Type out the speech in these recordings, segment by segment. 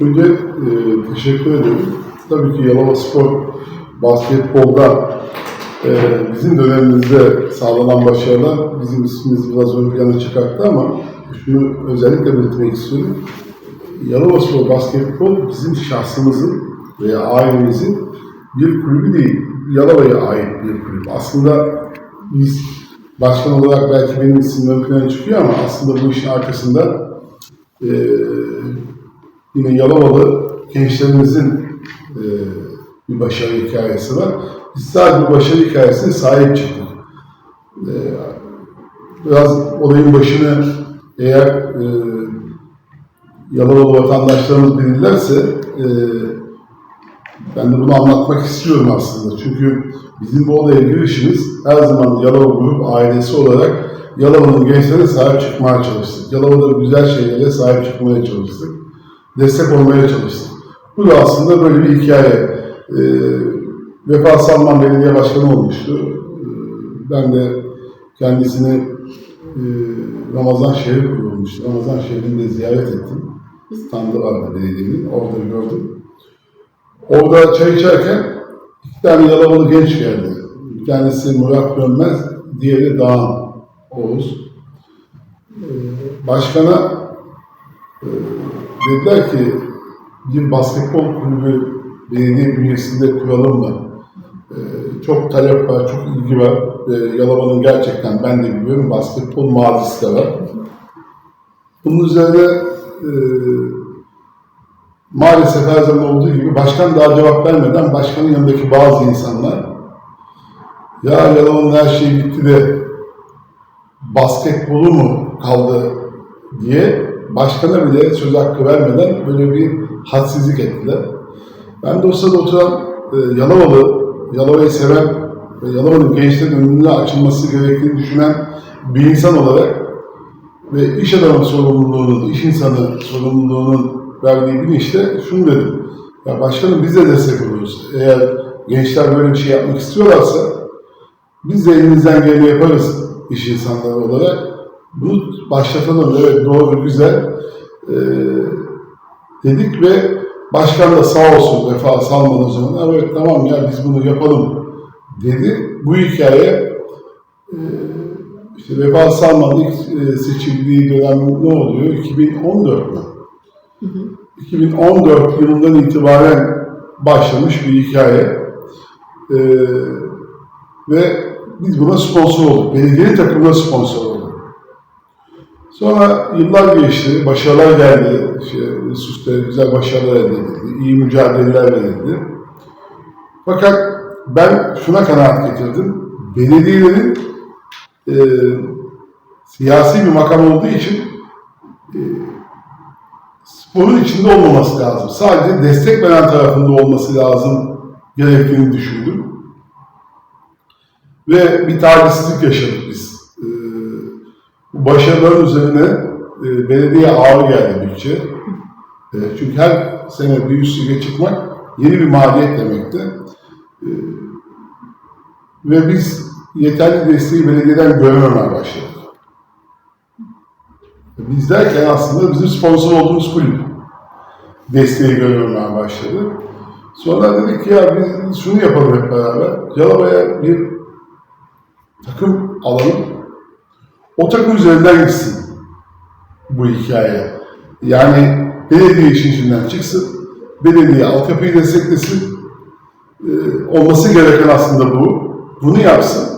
Önce e, teşekkür ederim. Tabii ki Yalova Spor basketbolda e, bizim dönemimizde sağlanan başarılar bizim ismimizi biraz ön plana çıkarttı ama şunu özellikle belirtmek istiyorum. Yalova Spor basketbol bizim şahsımızın veya ailemizin bir kulübü değil, Yalova'ya ait bir kulüp. Aslında biz başkan olarak belki benim isim ön plana çıkıyor ama aslında bu işin arkasında e, yine Yalovalı gençlerimizin e, bir başarı hikayesi var. Biz sadece bu başarı hikayesine sahip çıktık. E, biraz olayın başını eğer e, Yalovalı vatandaşlarımız bilirlerse e, ben de bunu anlatmak istiyorum aslında. Çünkü bizim bu olaya girişimiz her zaman Yalova Grup ailesi olarak Yalova'nın gençlerine sahip çıkmaya çalıştık. Yalova'da güzel şeylere sahip çıkmaya çalıştık. Destek olmaya çalıştık. Bu da aslında böyle bir hikaye. Ee, Vefa Salman Belediye Başkanı olmuştu. Ee, ben de kendisini e, Ramazan şehri kurulmuştu. Ramazan şehrinde ziyaret ettim. Standı vardı belediyenin. Orada gördüm. Orada çay içerken iki tane Yalavalı genç geldi. Bir tanesi Murat Dönmez, diğeri Dağın Oğuz. Ee, Başkana e, dediler ki bir basketbol kulübü belediye bünyesinde kuralım mı? Ee, Çok talep var, çok ilgi var. Ve Yalova'nın gerçekten ben de biliyorum basketbol mazisi de var. Bunun üzerine e, maalesef her zaman olduğu gibi başkan daha cevap vermeden başkanın yanındaki bazı insanlar ya Yalova'nın her şeyi bitti de basketbolu mu kaldı diye başkana bile söz hakkı vermeden böyle bir hadsizlik ettiler. Ben de oturan e, Yalovalı, Yalova'yı seven ve Yalova'nın gençlerin önüne açılması gerektiğini düşünen bir insan olarak ve iş adamı sorumluluğunun, iş insanı sorumluluğunun verdiği bilinçte şunu dedim. Ya başkanım biz de destek oluyoruz. Eğer gençler böyle bir şey yapmak istiyorlarsa biz de elimizden geleni yaparız iş insanları olarak. Bunu başlatalım. Evet doğru, güzel. Ee, dedik ve başkan da sağ olsun Vefa Salman zaman. Evet tamam ya biz bunu yapalım dedi. Bu hikaye e, işte Vefa Salman'ın ilk e, seçildiği dönem ne oluyor? 2014 mü? 2014 yılından itibaren başlamış bir hikaye. Ee, ve biz buna sponsor olduk. Belediye takımına sponsor olduk. Sonra yıllar geçti, başarılar geldi. İşte, üst güzel başarılar elde edildi. iyi mücadeleler verildi. Fakat ben şuna kanaat getirdim. Belediyelerin e, siyasi bir makam olduğu için e, sporun içinde olmaması lazım. Sadece destek veren tarafında olması lazım gerektiğini düşündüm. Ve bir talihsizlik yaşadık biz. Bu başarıların üzerine e, belediye ağır geldi bütçe. E, çünkü her sene bir üst lige çıkmak yeni bir maliyet demekti. E, ve biz yeterli desteği belediyeden görememeye başladık. Biz derken aslında bizim sponsor olduğumuz kulüp desteği görmemeye başladı. Sonra dedik ki ya biz şunu yapalım hep beraber. Yalova'ya bir takım alalım. O takım üzerinden gitsin bu hikaye. Yani belediye işin içinden çıksın. Belediye altyapıyı desteklesin. Ee, olması gereken aslında bu. Bunu yapsın.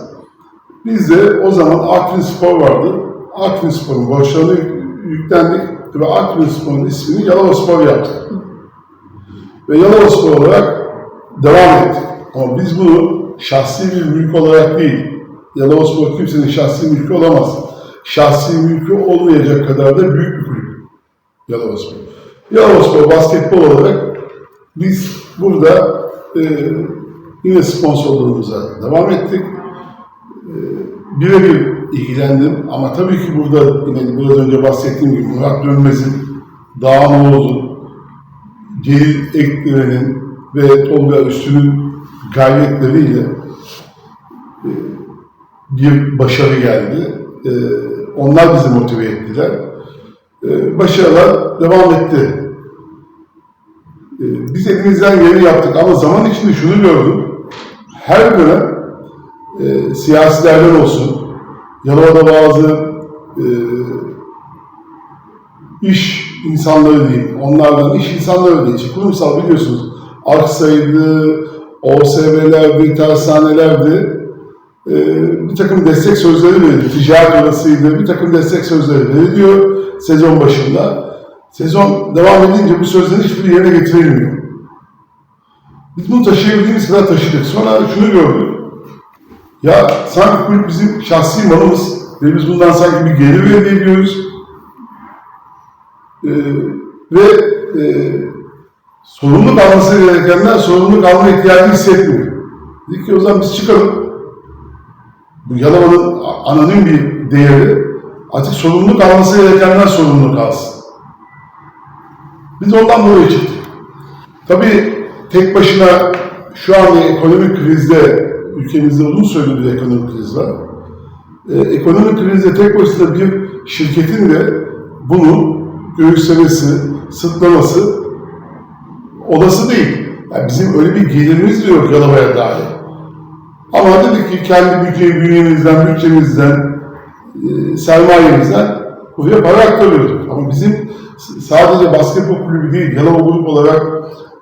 Biz de o zaman Artvin Spor vardı. Artvin Spor'un borçlarını yüklendik ve Artvin Spor'un ismini Yalova Spor yaptık. Ve Yalova Spor olarak devam ettik. Ama biz bunu şahsi bir mülk olarak değil, Yalova Spor kimsenin şahsi mülkü olamaz. Şahsi mülkü olmayacak kadar da büyük bir kulüp Yalova Spor. Yalova Spor basketbol olarak biz burada e, yine sponsorluğumuza devam ettik. E, birebir ilgilendim ama tabii ki burada yine biraz önce bahsettiğim gibi Murat Dönmez'in, Dağanoğlu'nun, Celil Ekleren'in ve Tolga Üstün'ün gayretleriyle e, bir başarı geldi. E, onlar bizi motive ettiler. E, başarılar devam etti. biz elimizden geleni yaptık ama zaman içinde şunu gördüm. Her dönem e, siyasilerden olsun, Yalova'da bazı e, iş insanları diyeyim, onlardan iş insanları değil, işte kurumsal biliyorsunuz, Aksa'ydı, OSB'lerdi, tersanelerdi, e, bir takım destek sözleri verildi, ticaret odasıydı, bir takım destek sözleri veriliyor sezon başında. Sezon devam edince bu sözlerin hiçbiri yerine getirilmiyor. Biz bunu taşıyabildiğimiz kadar taşıdık. Sonra şunu gördük. Ya sanki kulüp bizim şahsi malımız ve biz bundan sanki bir gelir elde ediyoruz. Ee, ve e, sorumluluk alması gerekenler sorumluluk alma ihtiyacı hissetmiyor. Dedik ki o zaman biz çıkalım. Bu Yalova'nın anonim bir değeri. Artık sorumluluk alması gerekenler sorumluluk alsın. Biz ondan dolayı çıktık. Tabii tek başına şu an ekonomik krizde, ülkemizde uzun süredir bir ekonomik kriz var. Ee, ekonomik krizde tek başına bir şirketin de bunu göğüslemesi, sırtlaması olası değil. Yani bizim öyle bir gelirimiz de yok Yalova'ya dair. Ama dedik ki kendi bütçe bünyemizden, bütçemizden, e, sermayemizden buraya para aktarıyorduk. Ama bizim sadece basketbol kulübü değil, Yalova Grup olarak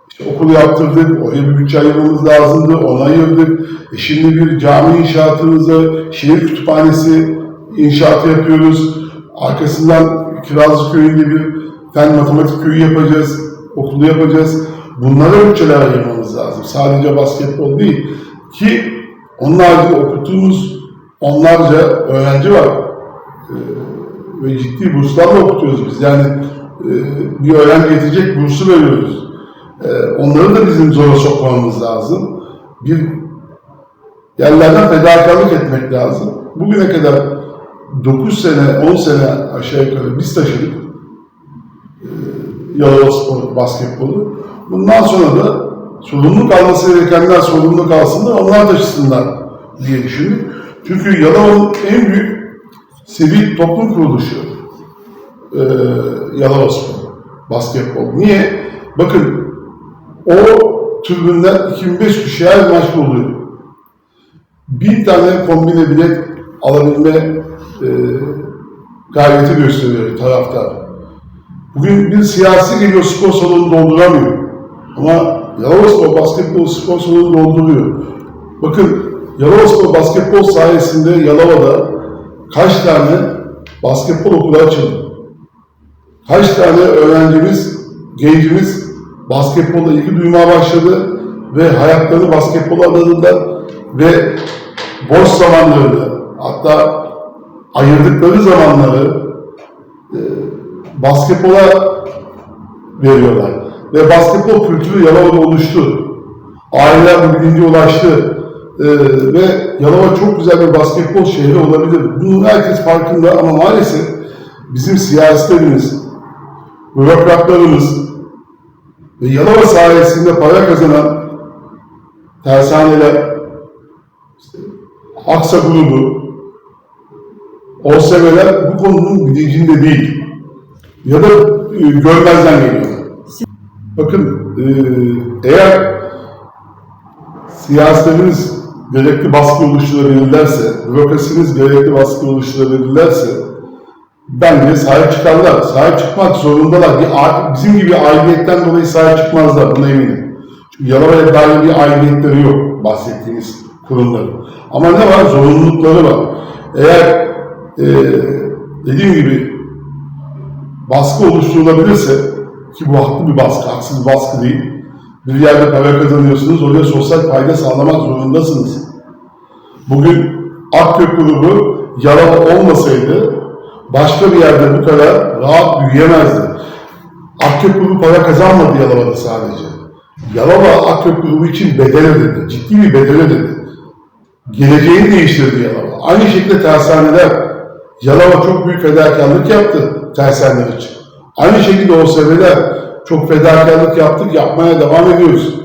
işte okulu yaptırdık, oraya bir bütçe ayırmamız lazımdı, onu ayırdık. E şimdi bir cami inşaatımızı, şehir kütüphanesi inşaatı yapıyoruz. Arkasından Kirazlı Köyü'nde bir fen matematik köyü yapacağız, okulu yapacağız. Bunlara bütçeler ayırmamız lazım. Sadece basketbol değil. Ki onun haricinde okuttuğumuz onlarca öğrenci var. Ee, ve ciddi burslarla okutuyoruz biz. Yani e, bir öğrenci yetecek bursu veriyoruz. Ee, onları da bizim zora sokmamız lazım. Bir yerlerden fedakarlık etmek lazım. Bugüne kadar 9 sene, 10 sene aşağı yukarı biz taşıdık. Ee, Yalova Spor basketbolu. Bundan sonra da sorumluluk alması gerekenler sorumluluk alsınlar, onlar taşısınlar diye düşündük. Çünkü Yalova'nın en büyük sivil toplum kuruluşu e, Yalova Spor, basketbol. Niye? Bakın o tribünden 2500 kişi maç oluyor. Bin tane kombine bilet alabilme e, gayreti gösteriyor taraftar. Bugün bir siyasi geliyor spor salonu dolduramıyor. Ama Yalova Spor basketbol spor salonu dolduruyor. Bakın Yalova Spor basketbol sayesinde Yalova'da kaç tane basketbol okulu açıldı? Kaç tane öğrencimiz, gencimiz basketbolla ilgi duymaya başladı ve hayatlarını basketbola adadılar ve boş zamanlarını hatta ayırdıkları zamanları e, basketbola veriyorlar. Ve basketbol kültürü Yalova'da oluştu. Aileler bu bilince ulaştı. Ee, ve Yalova çok güzel bir basketbol şehri olabilir. Bunun herkes farkında ama maalesef bizim siyasetlerimiz, bürokratlarımız ve Yalova sayesinde para kazanan tersaneler, Aksa grubu, OSB'ler bu konunun bilincinde değil. Ya da e, görmezden geliyorlar. Bakın e, eğer siyasetlerimiz gerekli baskı oluşturabilirlerse, bürokrasimiz gerekli baskı oluşturabilirlerse bence sahip çıkarlar. Sahip çıkmak zorundalar. Bir, bizim gibi aidiyetten dolayı sahip çıkmazlar buna eminim. Çünkü Yalova'ya dair bir aidiyetleri yok bahsettiğimiz kurumların. Ama ne var? Zorunlulukları var. Eğer e, dediğim gibi baskı oluşturulabilirse ki bu haklı bir baskı, haksız bir baskı değil. Bir yerde para kazanıyorsunuz, oraya sosyal fayda sağlamak zorundasınız. Bugün Akköy grubu Yalova olmasaydı başka bir yerde bu kadar rahat büyüyemezdi. Akköy grubu para kazanmadı Yalova'da sadece. Yalova Akköy grubu için bedel ödedi, ciddi bir bedel ödedi. Geleceğini değiştirdi Yalova. Aynı şekilde tersaneler, Yalova çok büyük fedakarlık yaptı tersaneler için. Aynı şekilde OSB'ler çok fedakarlık yaptık, yapmaya devam ediyoruz.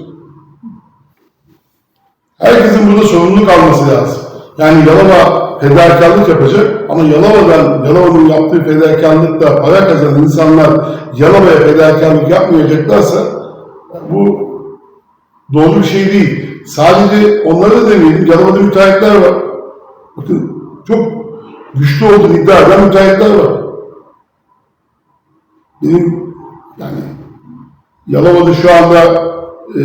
Herkesin burada sorumluluk alması lazım. Yani Yalova fedakarlık yapacak ama Yalova'dan, Yalova'nın yaptığı fedakarlıkla para kazanan insanlar Yalova'ya fedakarlık yapmayacaklarsa bu doğru bir şey değil. Sadece onlara da demeyelim. Yalova'da müteahhitler var. Bakın çok güçlü olduğunu iddia eden müteahhitler var. Benim yani Yalova'da şu anda e,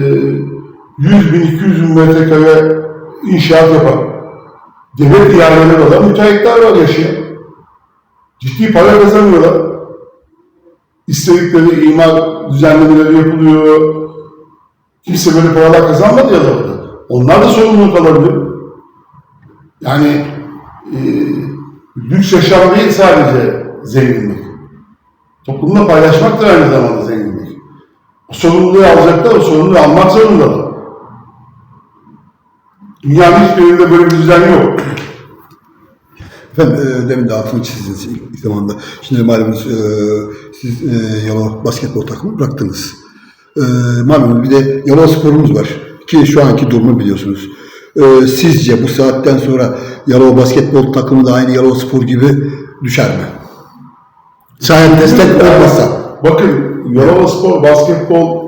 100 bin, 200 bin metrekare inşaat yapan devlet ihaleleri olan müteahhitler var yaşayan. Ciddi para kazanıyorlar. İstedikleri imar düzenlemeleri yapılıyor. Kimse böyle paralar kazanmadı Yalova'da. Onlar da sorumluluk alabilir. Yani e, lüks yaşam değil sadece zenginlik. Toplumla paylaşmak da aynı zamanda zenginlik. O sorumluluğu alacaklar, o sorumluluğu almak zorundalar. Dünyanın hiçbir yerinde böyle bir düzen yok. Efendim e, demin de altını çizdiniz ilk, ilk zamanda. Şimdi malumunuz e, siz e, Yalova basketbol takımı bıraktınız. E, malumunuz bir de Yalova sporumuz var ki şu anki durumu biliyorsunuz. E, sizce bu saatten sonra Yalova basketbol takımı da aynı Yalova spor gibi düşer mi? Sahip destek olmazsa. Bakın Yalova Spor, basketbol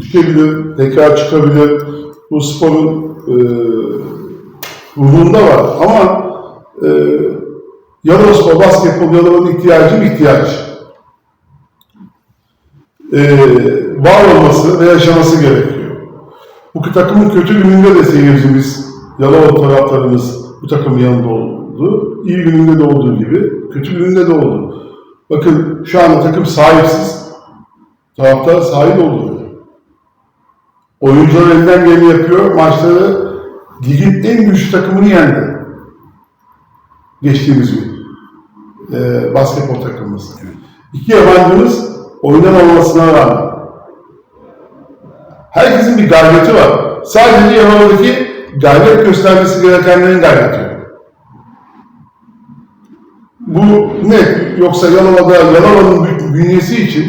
düşebilir, tekrar çıkabilir. Bu sporun e, ruhunda var. Ama e, Yalova Spor, basketbol Yalova'nın ihtiyacı bir ihtiyaç. E, var olması ve yaşaması gerekiyor. Bu takımın kötü gününde de seyircimiz, Yalova taraftarımız bu takımın yanında oldu. İyi gününde de olduğu gibi, kötü gününde de oldu. Bakın şu anda takım sahipsiz. Taraftar sahip oldu. Oyuncular elinden geleni yapıyor. Maçları ligin en güçlü takımını yendi. Geçtiğimiz gün. Ee, basketbol takımımız. İki yabancımız oynamamasına rağmen. Herkesin bir gayreti var. Sadece Yalova'daki gayret göstermesi gerekenlerin gayreti. Bu ne? Yoksa Yalova'da, Yalova'nın bünyesi için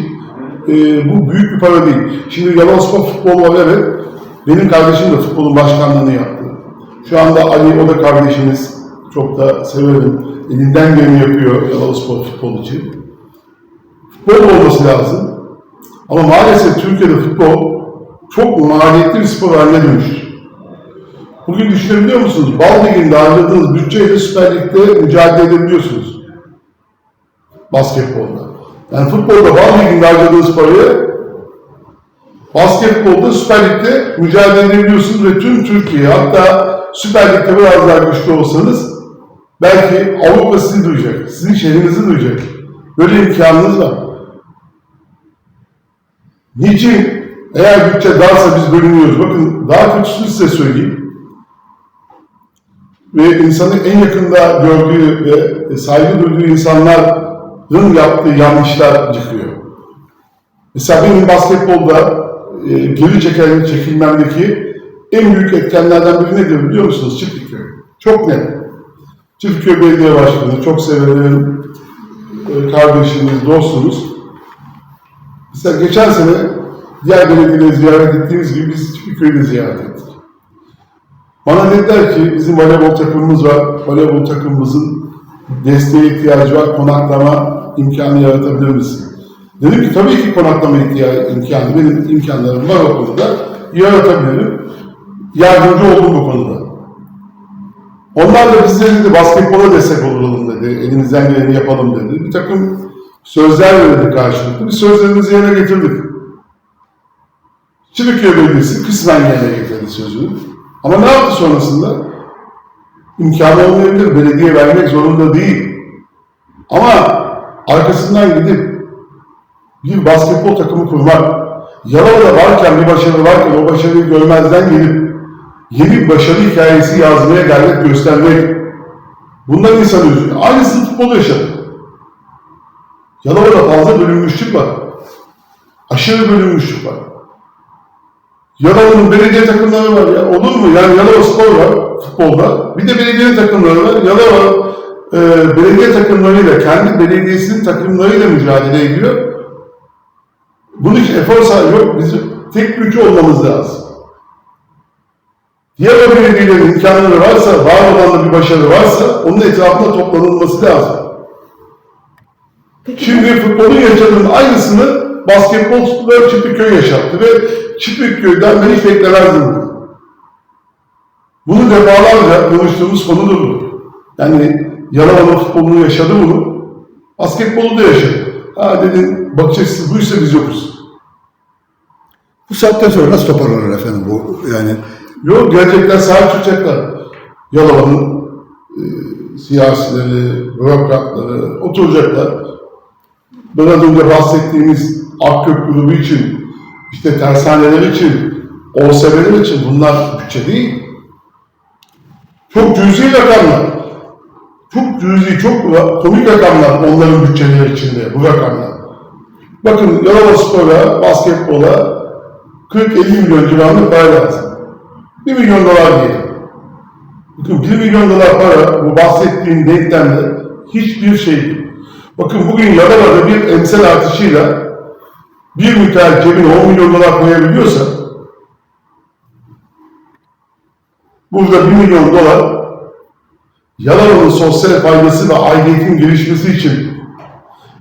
e, bu büyük bir para değil. Şimdi Yalova Spor futbolu var evet. Benim kardeşim de futbolun başkanlığını yaptı. Şu anda Ali, o da kardeşimiz. Çok da severim. Elinden geleni yapıyor Yalova Spor futbol için. Futbol olması lazım. Ama maalesef Türkiye'de futbol çok maliyetli bir spor haline dönüştü. Bugün düşünebiliyor musunuz? Bal Ligi'nde harcadığınız bütçeyle Süper Lig'de mücadele edebiliyorsunuz basketbolda. Yani futbolda Bal Ligi'nde harcadığınız parayı basketbolda Süper Lig'de mücadele edebiliyorsunuz ve tüm Türkiye hatta Süper Lig'de biraz daha güçlü olsanız belki Avrupa sizi duyacak, sizin şehrinizi duyacak. Böyle imkanınız var. Niçin? Eğer bütçe darsa biz bölünüyoruz. Bakın daha kötüsünü size söyleyeyim. Ve insanın en yakında gördüğü ve saygı duyduğu insanların yaptığı yanlışlar çıkıyor. Mesela benim basketbolda e, geri çeken, çekilmemdeki en büyük etkenlerden biri nedir biliyor musunuz? Çiftlikköy. Çok net. Çiftlikköy Belediye Başkanı, çok severim, e, kardeşimiz, dostumuz. Mesela geçen sene diğer belediyeleri ziyaret ettiğimiz gibi biz Çiftlikköy'ü de ziyaret ettik. Bana dediler ki bizim voleybol takımımız var. Voleybol takımımızın desteğe ihtiyacı var. Konaklama imkanı yaratabilir misin? Dedim ki tabii ki konaklama ihtiyacı, imkanı, benim imkanlarım var o konuda. Yaratabilirim. Yardımcı oldum bu konuda. Onlar da bize dedi basketbola destek olalım dedi. Elimizden geleni yapalım dedi. Bir takım sözler verdik karşılıklı. Biz sözlerimizi yerine getirdik. Çiftliköy Belediyesi kısmen yerine getirdi sözünü. Ama ne yaptı sonrasında? İmkanı olmayabilir, belediye vermek zorunda değil. Ama arkasından gidip bir basketbol takımı kurmak, Yalova'da varken, bir başarı varken o başarıyı görmezden gelip yeni bir başarı hikayesi yazmaya gayret göstermek, bundan insan üzülüyor. Aynısını futbol yaşadı. Yalova'da fazla bölünmüşlük var. Aşırı bölünmüşlük var. Yalova'nın belediye takımları var ya. Olur mu? Yani Yalova Spor var futbolda. Bir de belediye takımları var. Yalova e, belediye takımlarıyla, kendi belediyesinin takımlarıyla mücadele ediyor. Bunun için efor sarf yok. Bizim tek bir ülke olmamız lazım. Diğer o belediyelerin imkanları varsa, var olan bir başarı varsa onun etrafında toplanılması lazım. Peki, Şimdi futbolun yaşadığının aynısını basketbol Çiftlikköy yaşattı ve Çiftlikköy'den ben hiç beklemezdim bunu. Defalarca konuştuğumuz konudur. Yani Yalova'nın futbolunu yaşadı bunu. Basketbolu da yaşadı. Ha dedin bakış açısı buysa biz yokuz. Bu saatten sonra nasıl toparlanır efendim bu yani Yok gerçekten sahip çıkacaklar. Yalova'nın e, siyasileri, bürokratları oturacaklar. Biraz önce bahsettiğimiz Akkök grubu için, işte tersaneler için, OSB'ler için bunlar bütçe değil. Çok cüzi rakamlar. Çok cüzi, çok komik rakamlar onların bütçeleri içinde, bu rakamlar. Bakın Yalova Spor'a, basketbola 40-50 milyon civarında para lazım. 1 milyon dolar diyelim. Bakın 1 milyon dolar para bu bahsettiğim denklemde hiçbir şey değil. Bakın bugün Yalova'da bir emsal artışıyla bir müteahhit cebine 10 milyon dolar koyabiliyorsa burada 1 milyon dolar Yalova'nın sosyal faydası ve aidiyetinin gelişmesi için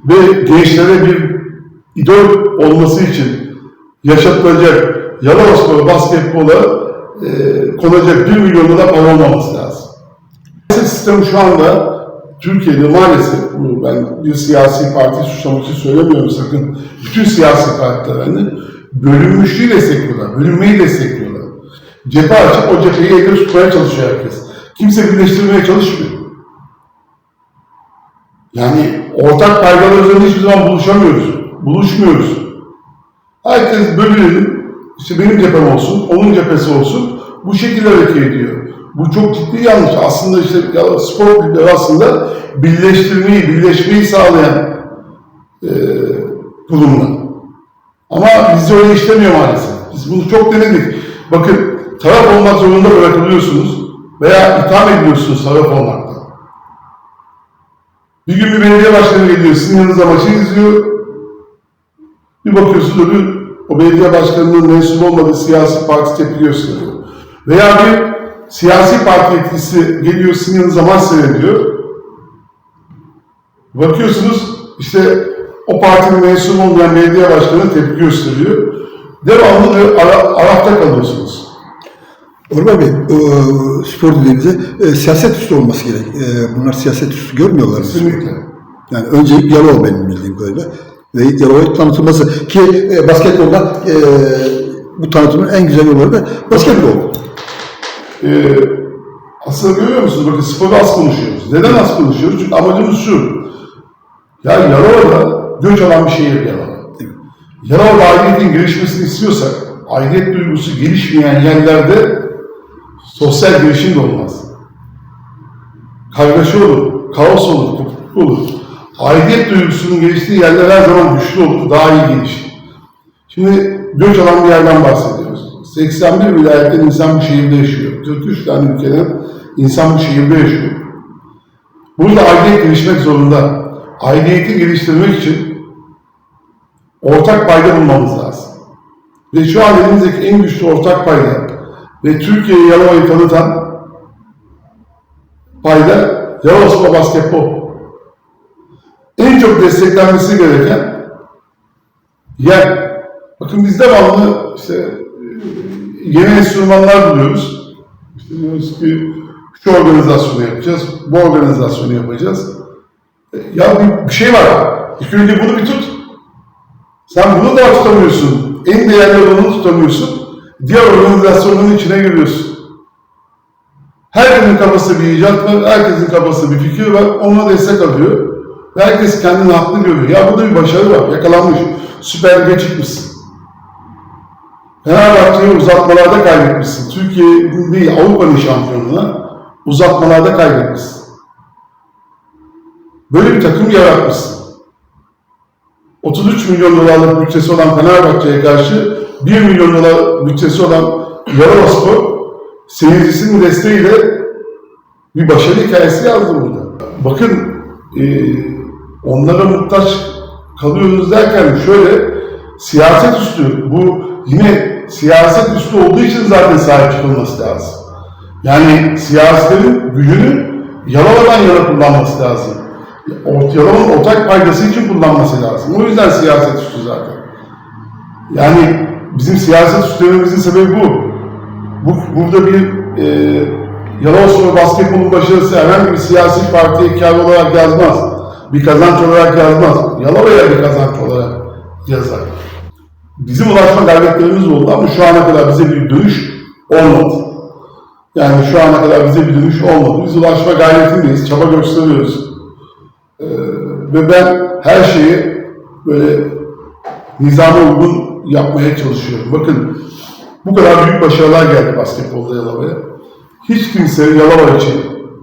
ve gençlere bir idol olması için yaşatılacak Yalova Spor basketbola e, konacak 1 milyon dolar para olmaması lazım. Sistem şu anda Türkiye'de maalesef bunu ben bir siyasi parti suçlamak için söylemiyorum sakın. Bütün siyasi partilerini bölünmüşlüğü destekliyorlar, bölünmeyi destekliyorlar. Cephe açıp o cepheyi elde tutmaya çalışıyor herkes. Kimse birleştirmeye çalışmıyor. Yani ortak paydalar üzerinde hiçbir zaman buluşamıyoruz. Buluşmuyoruz. Herkes bölünelim. İşte benim cephem olsun, onun cephesi olsun. Bu şekilde hareket ediyor. Bu çok ciddi yanlış. Aslında işte ya spor kulüpleri aslında birleştirmeyi, birleşmeyi sağlayan e, kurumlar. Ama bizde öyle işlemiyor maalesef. Biz bunu çok denedik. Bakın taraf olmak zorunda bırakılıyorsunuz veya itham ediliyorsunuz taraf olmakta. Bir gün bir belediye başkanı geliyor, sizin yanınıza maçı izliyor. Bir bakıyorsunuz öbür o belediye başkanının mensup olmadığı siyasi parti tepki gösteriyor. Veya bir siyasi parti yetkisi geliyor sizin yanınıza maç seyrediyor. Bakıyorsunuz işte o partinin mensup olmayan belediye başkanı tepki gösteriyor. Devamlı ara, arafta kalıyorsunuz. Orman Bey, e, spor dediğimizde e, siyaset üstü olması gerek. E, bunlar siyaset üstü görmüyorlar mı? Kesinlikle. Yani öncelik Yalova benim bildiğim kadarıyla. Ve Yalova'yı tanıtılması. Ki e, basketbolda e, bu tanıtımın en güzel yolları da basketbol. Ee, aslında görüyor musunuz? Bakın sporu az konuşuyoruz. Neden az konuşuyoruz? Çünkü amacımız şu. Ya Yalova'da göç alan bir şehir Yalova. Yalova'da aidiyetin gelişmesini istiyorsak, aidiyet duygusu gelişmeyen yerlerde sosyal gelişim de olmaz. Kargaşa olur, kaos olur, kopukluk olur. Aidiyet duygusunun geliştiği yerler her zaman güçlü olur, daha iyi gelişir. Şimdi göç alan bir yerden bahsediyoruz. 81 vilayetten insan bu şehirde yaşıyor. 43 tane ülkeden insan bu şehirde yaşıyor. Burada aidiyet gelişmek zorunda. Aidiyeti geliştirmek için ortak payda bulmamız lazım. Ve şu an elimizdeki en güçlü ortak payda ve Türkiye'yi Yalova'yı tanıtan payda Yalova Basketbol. En çok desteklenmesi gereken yer. Bakın biz devamlı işte e, yeni enstrümanlar buluyoruz. İşte diyoruz ki şu organizasyonu yapacağız, bu organizasyonu yapacağız. E, Ya bir, bir şey var. İlk önce bunu bir tut. Sen bunu da tutamıyorsun. En değerli olanı tutamıyorsun. Diğer organizasyonların içine giriyorsun. Herkesin kafası bir icat var, herkesin kafası bir fikir var, ona destek alıyor. Ve herkes kendini haklı görüyor. Ya burada bir başarı var, yakalanmış. Süper Lig'e çıkmışsın. Fenerbahçe'yi uzatmalarda kaybetmişsin. Türkiye değil, Avrupa'nın şampiyonluğuna uzatmalarda kaybetmişsin. Böyle bir takım yaratmışsın. 33 milyon dolarlık bütçesi olan Fenerbahçe'ye karşı 1 milyon dolar bütçesi olan Yalova Spor seyircisinin desteğiyle bir başarı hikayesi yazdı burada. Bakın e, onlara muhtaç kalıyoruz derken şöyle siyaset üstü bu yine siyaset üstü olduğu için zaten sahip çıkılması lazım. Yani siyasilerin gücünü Yalova'dan yana kullanması lazım. Yalova'nın ortak paydası için kullanması lazım. O yüzden siyaset üstü zaten. Yani bizim siyaset süslememizin sebebi bu. bu burada bir e, Yalova basketbolun başarısı herhangi bir siyasi partiye kar olarak yazmaz. Bir kazanç olarak yazmaz. Yalova'ya bir kazanç olarak yazar. Bizim ulaşma gayretlerimiz oldu ama şu ana kadar bize bir dönüş olmadı. Yani şu ana kadar bize bir dönüş olmadı. Biz ulaşma gayretindeyiz, çaba gösteriyoruz. Ee, ve ben her şeyi böyle nizama uygun yapmaya çalışıyorum. Bakın bu kadar büyük başarılar geldi basketbolda Yalova'ya. Hiç kimse Yalova için,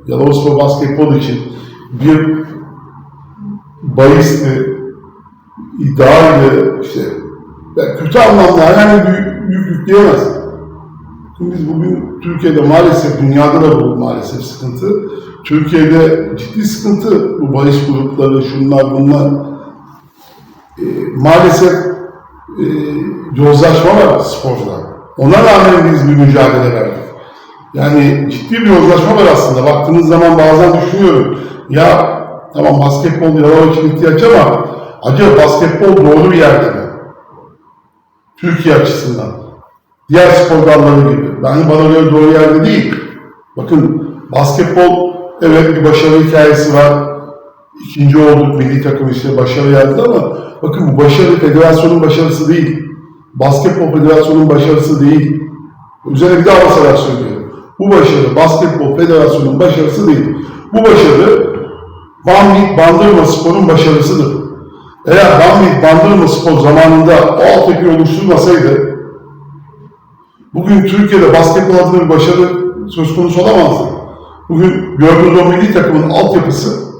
Yalova Spor basketbol için bir bahisti, iddiaydı, işte yani kötü anlamda herhangi bir yük, yük yükleyemez. Biz bugün Türkiye'de maalesef, dünyada da bu maalesef sıkıntı. Türkiye'de ciddi sıkıntı bu bahis grupları, şunlar bunlar. Ee, maalesef e, yozlaşma var sporda. Ona rağmen biz bir mücadele verdik. Yani ciddi bir yozlaşma var aslında. Baktığınız zaman bazen düşünüyorum. Ya tamam basketbol Yalova için ihtiyaç ama acaba basketbol doğru bir yerde mi? Türkiye açısından. Diğer spor dalları gibi. Bence bana göre doğru yerde değil. Bakın basketbol evet bir başarı hikayesi var. İkinci olduk milli takım işte başarı yazdı ama bakın bu başarı federasyonun başarısı değil. Basketbol federasyonun başarısı değil. Üzerine bir daha basarak söylüyorum. Bu başarı basketbol federasyonun başarısı değil. Bu başarı Bambi Bandırma Spor'un başarısıdır. Eğer Bambi Bandırma Spor zamanında o altyapıyı oluşturmasaydı bugün Türkiye'de basketbol adına bir başarı söz konusu olamazdı. Bugün gördüğünüz o milli takımın altyapısı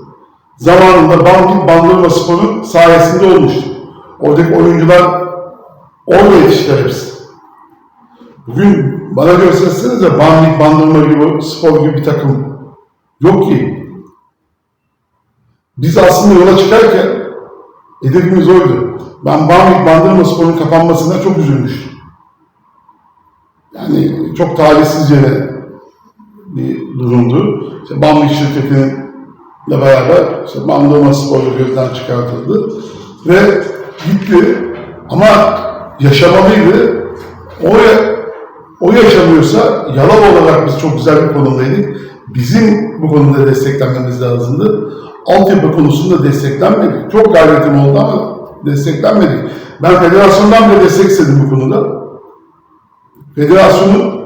zamanında Bambi Bandırma Spor'un sayesinde olmuştu. Oradaki oyuncular orada yetiştiler hepsi. Bugün bana göstersenize Bambi Bandırma gibi spor gibi bir takım yok ki. Biz aslında yola çıkarken hedefimiz oydu. Ben Bambi Bandırma Spor'un kapanmasına çok üzülmüştüm. Yani çok talihsizce bir durumdu. İşte Bambi şirketinin ile beraber işte Bandırma Spor'u gözden çıkartıldı ve gitti. Ama yaşamalıydı. O, o yaşamıyorsa Yalova olarak biz çok güzel bir konumdaydık. Bizim bu konuda desteklenmemiz lazımdı. Altyapı konusunda desteklenmedik. Çok gayretim oldu ama desteklenmedik. Ben federasyondan bile destek istedim bu konuda. Federasyonun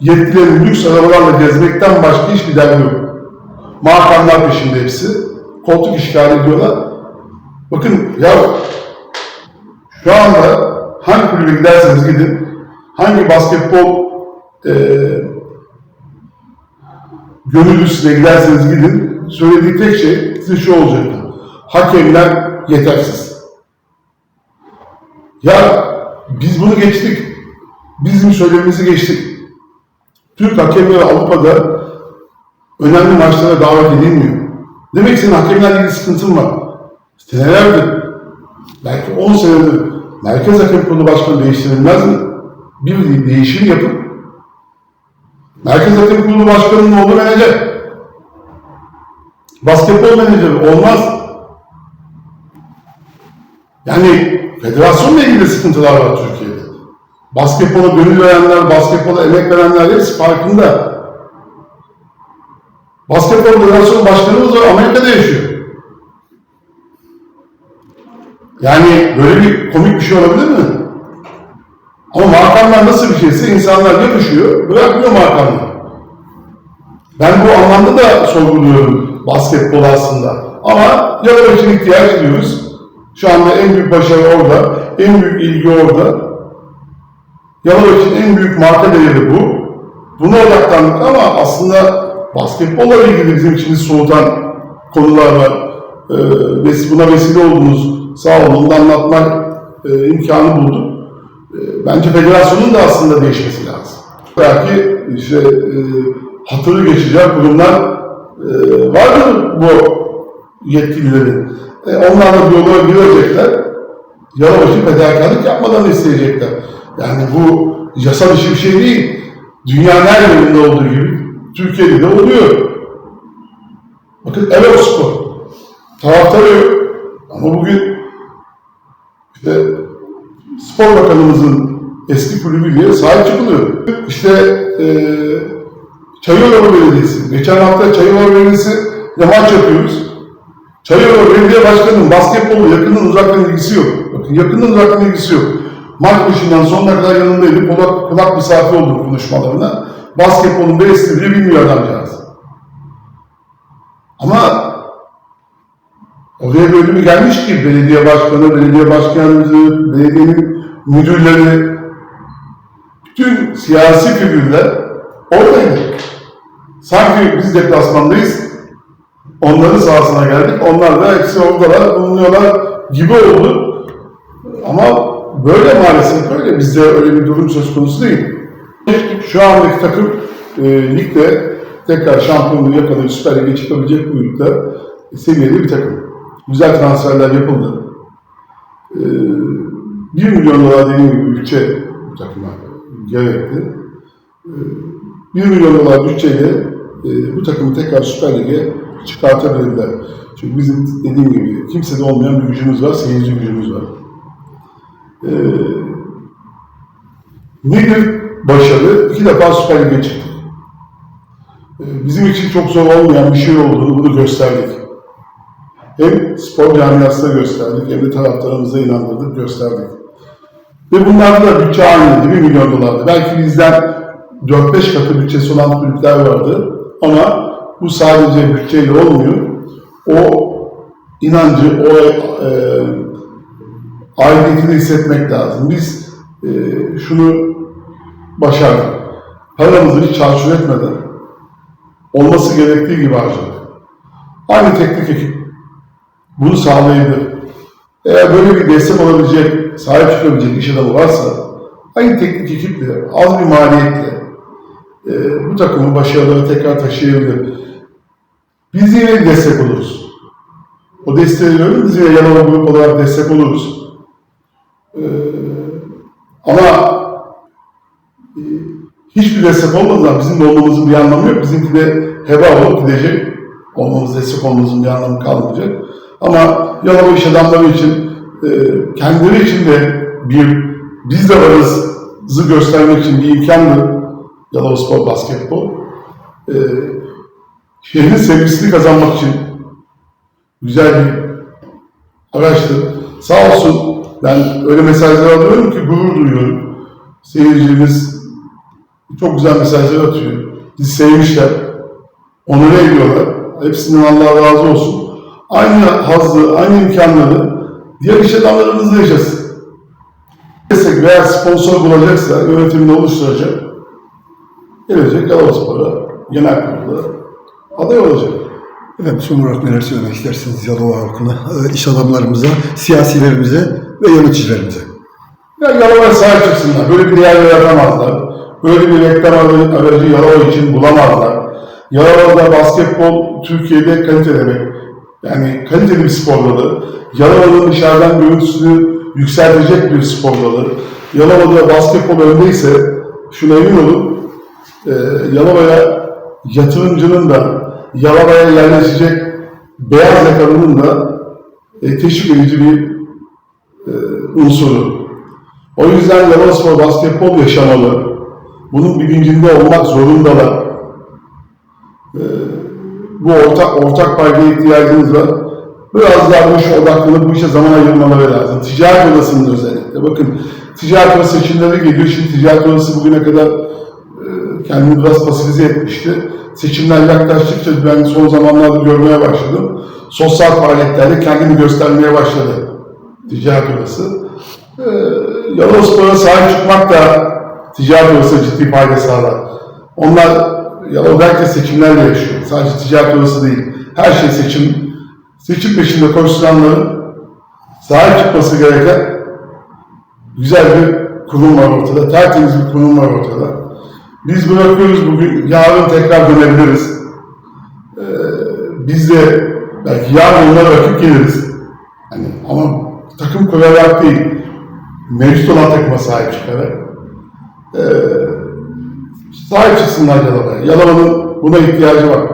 yetkilerini lüks arabalarla gezmekten başka hiçbir derdi yok. Makamlar peşinde hepsi. Koltuk işgal ediyorlar. Bakın ya şu anda hangi kulübe giderseniz gidin, hangi basketbol e, gönüllüsüne giderseniz gidin, söylediği tek şey size şu olacak. Hakemler yetersiz. Ya biz bunu geçtik. Bizim söylemimizi geçtik. Türk hakemleri Avrupa'da önemli maçlara davet edilmiyor. Demek ki senin hakemlerle ilgili sıkıntın var. Senelerdir, belki 10 senedir Merkez Hakem Kurulu Başkanı değiştirilmez mi? Bir değişim yapın. Merkez Hakem Kurulu Başkanı'nın oğlu menajer. Basketbol menajeri olmaz. Yani federasyonla ilgili sıkıntılar var Türkiye'de. Basketbola gönül verenler, basketbola emek verenler hepsi farkında. Basketbol Federasyonu Başkanımız var, Amerika'da yaşıyor. Yani böyle bir komik bir şey olabilir mi? Ama makamlar nasıl bir şeyse insanlar yapışıyor, bırakmıyor makamlar. Ben bu anlamda da sorguluyorum basketbol aslında. Ama Yalova için ihtiyaç duyuyoruz. Şu anda en büyük başarı orada, en büyük ilgi orada. Yalova için en büyük marka değeri bu. Buna odaklandık ama aslında basketbolla ilgili bizim içimizi soğutan konular var. Ee, buna vesile oldunuz. Sağ olun, da anlatmak e, imkanı buldum. E, bence federasyonun da aslında değişmesi lazım. Belki işte e, hatırı geçeceği kurumlar e, vardır bu yetkililerin. E, onlarla diyaloğa girecekler. Yalova için fedakarlık yapmadan isteyecekler. Yani bu yasal dışı bir şey değil. Dünyanın her yerinde olduğu gibi Türkiye'de de oluyor. Bakın evet spor. Taraftarı yok. Ama bugün işte spor bakanımızın eski kulübü diye sahip çıkılıyor. İşte e, Çayırova Belediyesi. Geçen hafta Çayırova Belediyesi ile maç yapıyoruz. Çayırova Belediye Başkanı'nın basketbolu yakından uzaktan ilgisi yok. Bakın yakından uzaktan ilgisi yok. Maç başından sonuna kadar yanındaydı. Kulak, kulak misafir oldum konuşmalarına. Basketbolun ne istediğini bilmiyor adamcağız. Ama oraya böyle mi gelmiş ki belediye başkanı, belediye başkanlığı, belediyenin müdürleri, bütün siyasi figürler oradaydı. Sanki biz deplasmandayız, onların sahasına geldik, onlar da hepsi oradalar, bulunuyorlar gibi oldu. Ama böyle maalesef böyle, bizde öyle bir durum söz konusu değil. Şu andaki takım e, ligde tekrar şampiyonluğu yakalayıp Süper Lig'e çıkabilecek büyüklükte seviyeli bir takım. Güzel transferler yapıldı. E, 1 milyon dolar dediğim gibi bütçe bu takıma gerekti. E, 1 milyon dolar bütçeyle e, bu takımı tekrar Süper Lig'e çıkartabilirler. Çünkü bizim dediğim gibi kimsede olmayan bir gücümüz var, seyirci gücümüz var. E, nedir başarı? İki defa Süper Lig'e çıktık. E, bizim için çok zor olmayan bir şey olduğunu bunu gösterdik. Hem spor camiasına gösterdik hem de taraftarımıza inandırdık, gösterdik. Ve bunlarda da bütçe aynıydı, 1 milyon dolardı. Belki bizden 4-5 katı bütçesi olan kulüpler vardı ama bu sadece bütçeyle olmuyor. O inancı, o e, aidiyetini hissetmek lazım. Biz e, şunu başardık. Paramızı hiç çarçur etmeden olması gerektiği gibi harcadık. Aynı teknik ekip bunu sağlayabilir. Eğer böyle bir destek olabilecek, sahip çıkabilecek iş adamı varsa aynı teknik ekiple, az bir maliyetle e, bu takımı başarılara tekrar taşıyabilir. Biz yine destek oluruz. O desteği veriyorum, biz yine Yanova Grup olarak destek oluruz. E, ama e, hiçbir destek olmadan bizim de olmamızın bir anlamı yok. Bizimki de heba olup gidecek. Olmamız, destek olmamızın bir anlamı kalmayacak. Ama Yalova iş adamları için, e, kendileri için de bir biz de varızı göstermek için bir imkandı Yalova Spor Basketbol. E, şehrin sevgisini kazanmak için güzel bir araçtı. Sağ olsun ben öyle mesajlar alıyorum ki gurur duyuyorum. Seyircimiz çok güzel mesajlar atıyor. Bizi sevmişler. Onur ediyorlar. Hepsinden Allah razı olsun. Aynı hazzı, aynı imkanları diğer iş adamlarımız da yaşasın. Destek veya sponsor bulacaksa yönetimini oluşturacak. Gelecek Yalavaspor'a genel kurulda aday olacak. Efendim son olarak neler söylemek istersiniz Yalova halkına, e, iş adamlarımıza, siyasilerimize ve yöneticilerimize? Ya Yalova'ya sahip çıksınlar. Böyle bir değer yaratamazlar. Böyle bir reklam aracı Yalova için bulamazlar. Yalova'da basketbol Türkiye'de kalite demek. Yani kaliteli bir spor dalı. Yalova'nın dışarıdan görüntüsünü yükseltecek bir spor dalı. Yalova'da basketbol öndeyse şuna emin olun. E, Yalova'ya yatırımcının da Yalova'ya yerleşecek beyaz yakalının da e, teşvik edici bir unsuru. O yüzden Yalavaspor basketbol yaşamalı. Bunun bilincinde olmak zorundalar. Ee, bu ortak ortak paydaya ihtiyacımız var. Biraz daha bu işe odaklanıp bu işe zaman ayırmaları lazım. Ticaret odasının özellikle. Bakın ticaret odası seçimleri geliyor. Şimdi ticaret odası bugüne kadar e, kendini biraz pasifize etmişti. Seçimler yaklaştıkça ben son zamanlarda görmeye başladım. Sosyal faaliyetlerde kendini göstermeye başladı ticaret odası. Ee, Yalospor'a sahip çıkmak da ticaret odası ciddi fayda sağlar. Onlar Yalova herkes seçimlerle yaşıyor. Sadece ticaret odası değil. Her şey seçim. Seçim peşinde koşturanların sahip çıkması gereken güzel bir kurum var ortada. Tertemiz bir kurum var ortada. Biz bırakıyoruz bugün, yarın tekrar dönebiliriz. Ee, biz de belki yarın onlara rakip geliriz. Hani ama takım kurarak değil, mevcut olan takıma sahip çıkarak ee, sahip çıksınlar Yalova'ya. Yalova'nın buna ihtiyacı var.